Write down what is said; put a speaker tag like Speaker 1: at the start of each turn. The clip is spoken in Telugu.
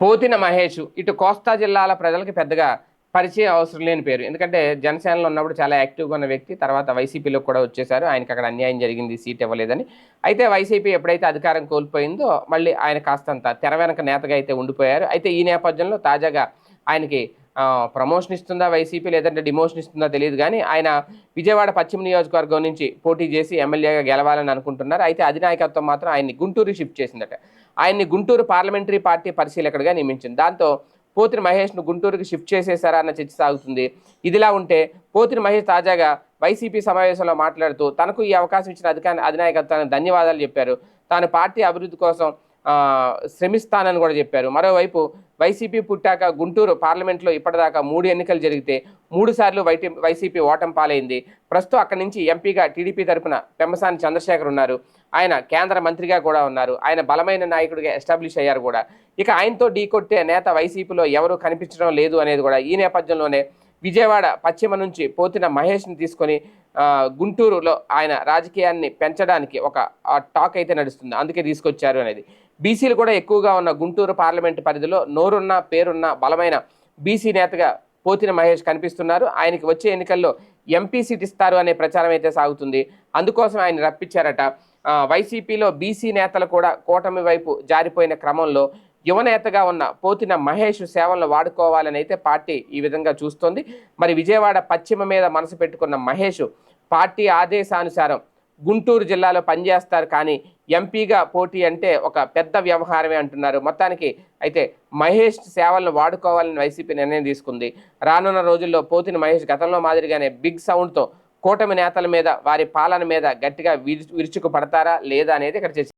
Speaker 1: పోతిన మహేష్ ఇటు కోస్తా జిల్లాల ప్రజలకి పెద్దగా పరిచయం అవసరం లేని పేరు. ఎందుకంటే జనసేనలో ఉన్నప్పుడు చాలా యాక్టివ్గా ఉన్న వ్యక్తి తర్వాత వైసీపీలో కూడా వచ్చేసారు ఆయనకి అక్కడ అన్యాయం జరిగింది సీట్ ఇవ్వలేదని. అయితే వైసీపీ ఎప్పుడైతే అధికారం కోల్పోయిందో మళ్ళీ ఆయన కాస్తంత తెర వెనక నేతగా అయితే ఉండిపోయారు. అయితే ఈ నేపథ్యంలో తాజాగా ఆయనకి ప్రమోషన్ ఇస్తుందా వైసీపీ లేదంటే డిమోషన్ ఇస్తుందా తెలియదు కానీ ఆయన విజయవాడ పశ్చిమ నియోజకవర్గం నుంచి పోటీ చేసి ఎమ్మెల్యేగా గెలవాలని అనుకుంటున్నారు. అయితే అధినాయకత్వం మాత్రం ఆయన్ని గుంటూరు షిఫ్ట్ చేసిందట. ఆయన్ని గుంటూరు పార్లమెంటరీ పార్టీ పరిశీలకుడిగా నియమించింది. దాంతో పోతిరి మహేష్ను గుంటూరుకి షిఫ్ట్ చేసేశారా అన్న చర్చ సాగుతుంది. ఇదిలా ఉంటే పోతిరి మహేష్ తాజాగా వైసీపీ సమావేశంలో మాట్లాడుతూ తనకు ఈ అవకాశం ఇచ్చిన అధికార అధినాయకత్వానికి ధన్యవాదాలు చెప్పారు. తాను పార్టీ అభివృద్ధి కోసం శ్రమిస్తానని కూడా చెప్పారు. మరోవైపు వైసీపీ పుట్టాక గుంటూరు పార్లమెంట్లో ఇప్పటిదాకా మూడు ఎన్నికలు జరిగితే మూడు సార్లు వైటీ వైసీపీ ఓటం పాలైంది. ప్రస్తుతం అక్కడి నుంచి ఎంపీగా టీడీపీ తరపున పెమ్మసాని చంద్రశేఖర్ ఉన్నారు. ఆయన కేంద్ర మంత్రిగా కూడా ఉన్నారు. ఆయన బలమైన నాయకుడిగా ఎస్టాబ్లిష్ అయ్యారు కూడా. ఇక ఆయనతో ఢీకొట్టే నేత వైసీపీలో ఎవరు కనిపించడం లేదు అనేది కూడా ఈ నేపథ్యంలోనే విజయవాడ పశ్చిమ నుంచి పోతిన మహేష్ని తీసుకొని గుంటూరులో ఆయన రాజకీయాన్ని పెంచడానికి ఒక టాక్ అయితే నడుస్తుంది. అందుకే తీసుకొచ్చారు అనేది. బీసీలు కూడా ఎక్కువగా ఉన్న గుంటూరు పార్లమెంటు పరిధిలో నోరున్న పేరున్న బలమైన బీసీ నేతగా పోతిన మహేష్ కనిపిస్తున్నారు. ఆయనకి వచ్చే ఎన్నికల్లో ఎంపీ సీట్ ఇస్తారు అనే ప్రచారం అయితే సాగుతుంది. అందుకోసం ఆయన రప్పించారట. వైసీపీలో బీసీ నేతలు కూడా కూటమి వైపు జారిపోయిన క్రమంలో యువనేతగా ఉన్న పోతిన మహేష్ సేవలను వాడుకోవాలని అయితే పార్టీ ఈ విధంగా చూస్తోంది. మరి విజయవాడ పశ్చిమ మీద మనసు పెట్టుకున్న మహేష్ పార్టీ ఆదేశానుసారం గుంటూరు జిల్లాలో పనిచేస్తారు. కానీ ఎంపీగా పోటీ అంటే ఒక పెద్ద వ్యవహారమే అంటున్నారు. మొత్తానికి అయితే మహేష్ సేవలను వాడుకోవాలని వైసీపీ నిర్ణయం తీసుకుంది. రానున్న రోజుల్లో పోతిన మహేష్ గతంలో మాదిరిగానే బిగ్ సౌండ్తో కూటమి నేతల మీద వారి పాలన మీద గట్టిగా విరుచు విరుచుకు పడతారా లేదా అనేది ఇక్కడ చర్చ